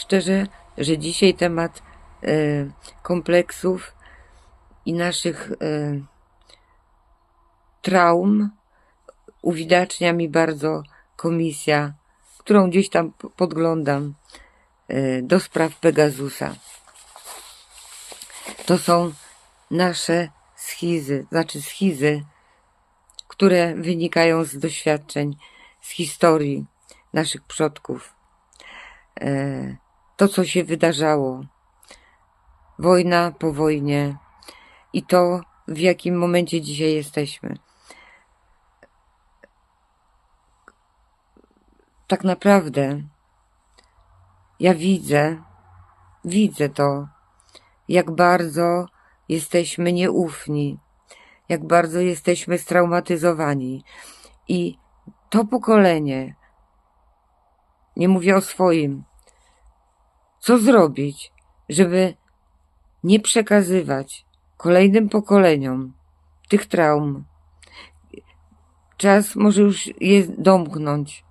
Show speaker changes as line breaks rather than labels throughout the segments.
szczerze, że dzisiaj temat e, kompleksów i naszych e, traum uwidacznia mi bardzo komisja, którą gdzieś tam podglądam e, do spraw Pegasusa. To są nasze schizy, znaczy schizy, które wynikają z doświadczeń, z historii naszych przodków. To, co się wydarzało, wojna po wojnie i to, w jakim momencie dzisiaj jesteśmy. Tak naprawdę ja widzę, widzę to, jak bardzo jesteśmy nieufni, jak bardzo jesteśmy straumatyzowani. I to pokolenie, nie mówię o swoim, co zrobić, żeby nie przekazywać kolejnym pokoleniom tych traum. Czas może już je domknąć,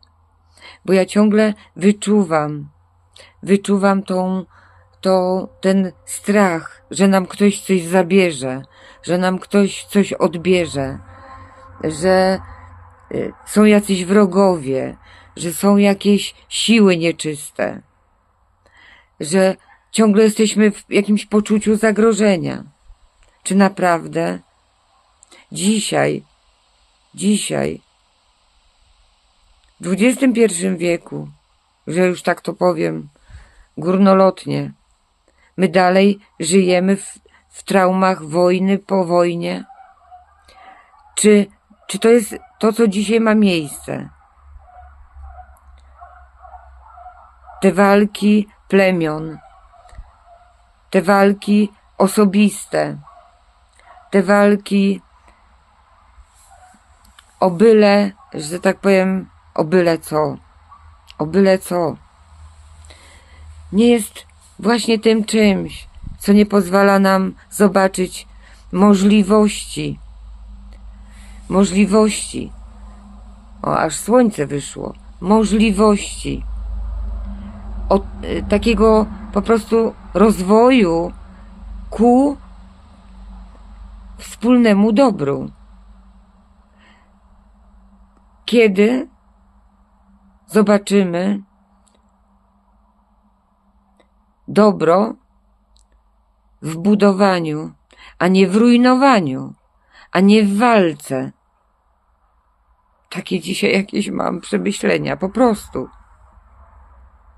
bo ja ciągle wyczuwam, wyczuwam tą, to, ten strach, że nam ktoś coś zabierze, że nam ktoś coś odbierze, że y, są jacyś wrogowie, że są jakieś siły nieczyste, że ciągle jesteśmy w jakimś poczuciu zagrożenia. Czy naprawdę dzisiaj, dzisiaj, w XXI wieku, że już tak to powiem, górnolotnie, my dalej żyjemy w, w traumach wojny po wojnie? Czy, czy to jest to, co dzisiaj ma miejsce? Te walki plemion, te walki osobiste, te walki o byle, że tak powiem, o byle co, o byle co. Nie jest właśnie tym czymś, co nie pozwala nam zobaczyć możliwości. Możliwości. O, aż słońce wyszło. Możliwości. Od y, takiego po prostu rozwoju ku wspólnemu dobru. Kiedy zobaczymy dobro w budowaniu, a nie w rujnowaniu, a nie w walce. Takie dzisiaj jakieś mam przemyślenia, po prostu.